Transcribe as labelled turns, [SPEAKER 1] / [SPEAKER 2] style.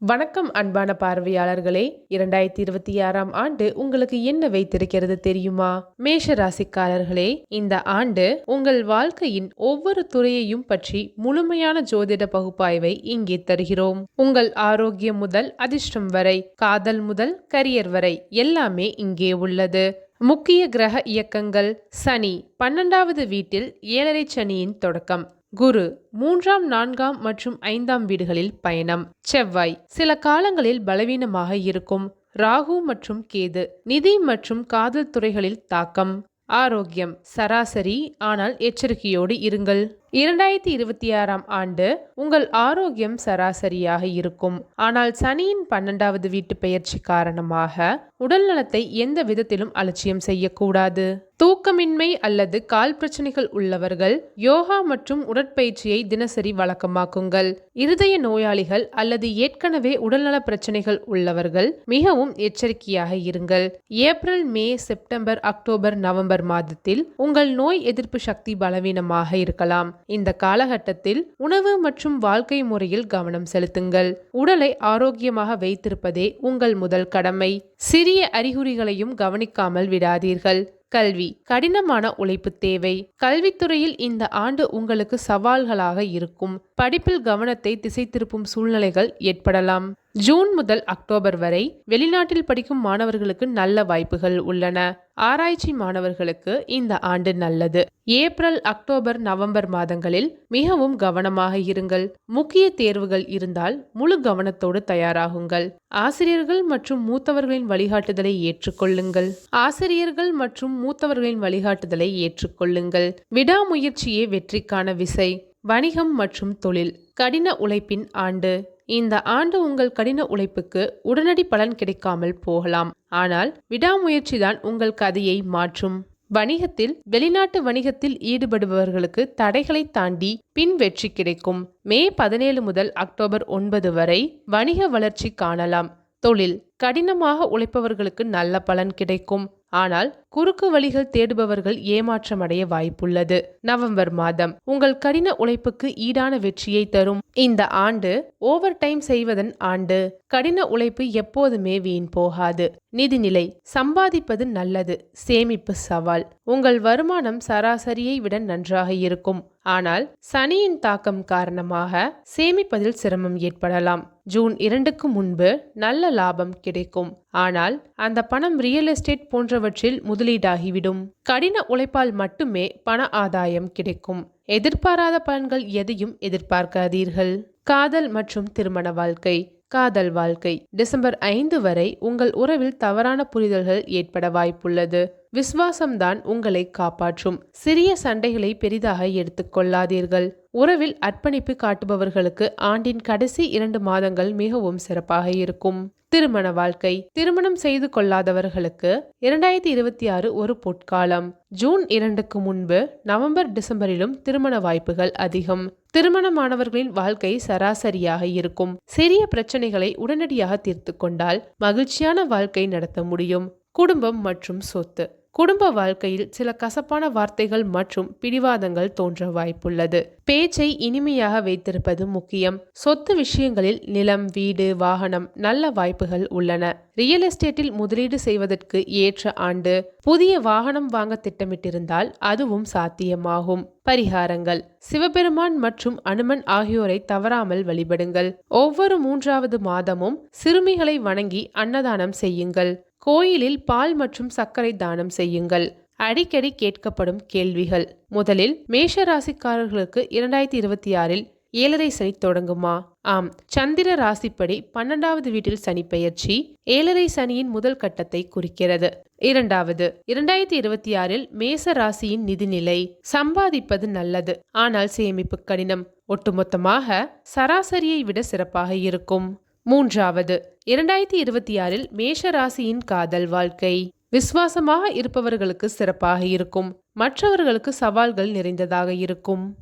[SPEAKER 1] வணக்கம் அன்பான பார்வையாளர்களே. இரண்டாயிரத்தி இருபத்தி ஆறாம் ஆண்டு உங்களுக்கு என்ன வைத்திருக்கிறது தெரியுமா? மேஷ ராசிக்காரர்களே இந்த ஆண்டு உங்கள் வாழ்க்கையின் ஒவ்வொரு துறையையும் பற்றி முழுமையான ஜோதிட பகுப்பாய்வை இங்கே தருகிறோம். உங்கள் ஆரோக்கியம் முதல் அதிர்ஷ்டம் வரை காதல் முதல் கரியர் வரை எல்லாமே இங்கே உள்ளது. முக்கிய கிரக இயக்கங்கள் சனி பன்னெண்டாவது வீட்டில் ஏழரை சனியின் தொடக்கம். குரு மூன்றாம் நான்காம் மற்றும் ஐந்தாம் வீடுகளில் பயணம். செவ்வாய் சில காலங்களில் பலவீனமாக இருக்கும். ராகு மற்றும் கேது நிதி மற்றும் காதல் துறைகளில் தாக்கம். ஆரோக்கியம் சராசரி ஆனால் எச்சரிக்கையோடு இருங்கள். இரண்டாயிரத்தி இருபத்தி ஆறாம் ஆண்டு உங்கள் ஆரோக்கியம் சராசரியாக இருக்கும். ஆனால் சனியின் பன்னெண்டாவது வீட்டு பெயர்ச்சி காரணமாக உடல் நலத்தை எந்த விதத்திலும் அலட்சியம் செய்யக்கூடாது. தூக்கமின்மை அல்லது கால் பிரச்சனைகள் உள்ளவர்கள் யோகா மற்றும் உடற்பயிற்சியை தினசரி வழக்கமாக்குங்கள். இருதய நோயாளிகள் அல்லது ஏற்கனவே உடல்நல பிரச்சனைகள் உள்ளவர்கள் மிகவும் எச்சரிக்கையாக இருங்கள். April May September October November மாதத்தில் உங்கள் நோய் எதிர்ப்பு சக்தி பலவீனமாக இருக்கலாம். இந்த காலகட்டத்தில் உணவு மற்றும் வாழ்க்கை முறையில் கவனம் செலுத்துங்கள். உடலை ஆரோக்கியமாக வைத்திருப்பதே உங்கள் முதல் கடமை. சிறிய அறிகுறிகளையும் கவனிக்காமல் விடாதீர்கள். கல்வி கடினமான உழைப்பு தேவை. கல்வித்துறையில் இந்த ஆண்டு உங்களுக்கு சவால்களாக இருக்கும். படிப்பில் கவனத்தை திசை திருப்பும் சூழ்நிலைகள் ஏற்படலாம். ஜூன் முதல் அக்டோபர் வரை வெளிநாட்டில் படிக்கும் மாணவர்களுக்கு நல்ல வாய்ப்புகள் உள்ளன. ஆராய்ச்சி மாணவர்களுக்கு இந்த ஆண்டு நல்லது. ஏப்ரல் அக்டோபர் நவம்பர் மாதங்களில் மிகவும் கவனமாக இருங்கள். முக்கிய தேர்வுகள் இருந்தால் முழு கவனத்தோடு தயாராகுங்கள். ஆசிரியர்கள் மற்றும் மூத்தவர்களின் வழிகாட்டுதலை ஏற்றுக்கொள்ளுங்கள். ஆசிரியர்கள் மற்றும் மூத்தவர்களின் வழிகாட்டுதலை ஏற்றுக்கொள்ளுங்கள். விடாமுயற்சியே வெற்றிக்கான விசை. வணிகம் மற்றும் தொழில். கடின உழைப்பின் ஆண்டு. இந்த ஆண்டு உங்கள் கடின உழைப்புக்கு உடனடி பலன் கிடைக்காமல் போகலாம். ஆனால் விடாமுயற்சிதான் உங்கள் கதையை மாற்றும். வணிகத்தில் வெளிநாட்டு வணிகத்தில் ஈடுபடுபவர்களுக்கு தடைகளை தாண்டி பின் வெற்றி கிடைக்கும். மே பதினேழு முதல் அக்டோபர் ஒன்பது வரை வணிக வளர்ச்சி காணலாம். தொழில் கடினமாக உழைப்பவர்களுக்கு நல்ல பலன் கிடைக்கும். ஆனால் குறுக்கு வழிகள் தேடுபவர்கள் ஏமாற்றமடைய வாய்ப்புள்ளது. நவம்பர் மாதம். உங்கள் கடின உழைப்புக்கு ஈடான வெற்றியை தரும். இந்த ஆண்டு ஓவர் டைம் செய்வதன் ஆண்டு. கடின உழைப்பு எப்போதுமே வீண் போகாது. நிதிநிலை சம்பாதிப்பது நல்லது. சேமிப்பு சவால். உங்கள் வருமானம் சராசரியை விட நன்றாக இருக்கும். ஆனால் சனியின் தாக்கம் காரணமாக சேமிப்பதில் சிரமம் ஏற்படலாம். ஜூன் இரண்டுக்கு முன்பு நல்ல லாபம் கிடைக்கும். ஆனால் அந்த பணம் ரியல் எஸ்டேட் போன்றவற்றில் முதலீடாகிவிடும். கடின உழைப்பால் மட்டுமே பண ஆதாயம் கிடைக்கும். எதிர்பாராத பலன்கள் எதையும் எதிர்பார்க்காதீர்கள். காதல் மற்றும் திருமண வாழ்க்கை. காதல் வாழ்க்கை. டிசம்பர் ஐந்து வரை உங்கள் உறவில் தவறான புரிதல்கள் ஏற்பட வாய்ப்புள்ளது. விசுவாசம்தான் உங்களை காப்பாற்றும். சிறிய சண்டைகளை பெரிதாக எடுத்துக்கொள்ளாதீர்கள் உறவில் அர்ப்பணிப்பு காட்டுபவர்களுக்கு ஆண்டின் கடைசி இரண்டு மாதங்கள் மிகவும் சிறப்பாக இருக்கும். திருமண வாழ்க்கை. திருமணம் செய்து கொள்ளாதவர்களுக்கு இரண்டாயிரத்தி இருபத்தி ஆறு ஒரு பொற்காலம். ஜூன் இரண்டுக்கு முன்பு நவம்பர் டிசம்பரிலும் திருமண வாய்ப்புகள் அதிகம். திருமணமானவர்களின் வாழ்க்கை சராசரியாக இருக்கும். சிறிய பிரச்சனை பிரச்சனைகளை உடனடியாக தீர்த்து கொண்டால் மகிழ்ச்சியான வாழ்க்கை நடத்த முடியும். குடும்பம் மற்றும் சொத்து. குடும்ப வாழ்க்கையில் சில கசப்பான வார்த்தைகள் மற்றும் பிடிவாதங்கள் தோன்ற வாய்ப்புள்ளது. பேச்சை இனிமையாக வைத்திருப்பது முக்கியம். சொத்து விஷயங்களில் நிலம் வீடு வாகனம் நல்ல வாய்ப்புகள் உள்ளன. ரியல் எஸ்டேட்டில் முதலீடு செய்வதற்கு ஏற்ற ஆண்டு புதிய வாகனம் வாங்க திட்டமிட்டிருந்தால் அதுவும் சாத்தியமாகும். பரிகாரங்கள். சிவபெருமான் மற்றும் அனுமன் ஆகியோரை தவறாமல் வழிபடுங்கள். ஒவ்வொரு மூன்றாவது மாதமும் சிறுமிகளை வணங்கி அன்னதானம் செய்யுங்கள். கோயிலில் பால் மற்றும் சர்க்கரை தானம் செய்யுங்கள். அடிக்கடி கேட்கப்படும் கேள்விகள். முதலில் மேஷ ராசிக்காரர்களுக்கு இரண்டாயிரத்தி இருபத்தி ஆறில் ஏழரை சனி தொடங்குமா? ஆம். சந்திர ராசிப்படி பன்னெண்டாவது வீட்டில் சனி பெயர்ச்சி ஏழரை சனியின் முதல் கட்டத்தை குறிக்கிறது. இரண்டாவது இரண்டாயிரத்தி இருபத்தி ஆறில் மேச ராசியின் நிதிநிலை சம்பாதிப்பது நல்லது ஆனால் சேமிப்பு கடினம். ஒட்டுமொத்தமாக சராசரியை விட சிறப்பாக இருக்கும். மூன்றாவது இரண்டாயிரத்தி இருபத்தி ஆறில் மேஷ ராசியின் காதல் வாழ்க்கை. விசுவாசமாக இருப்பவர்களுக்கு சிறப்பாக இருக்கும். மற்றவர்களுக்கு சவால்கள் நிறைந்ததாக இருக்கும்.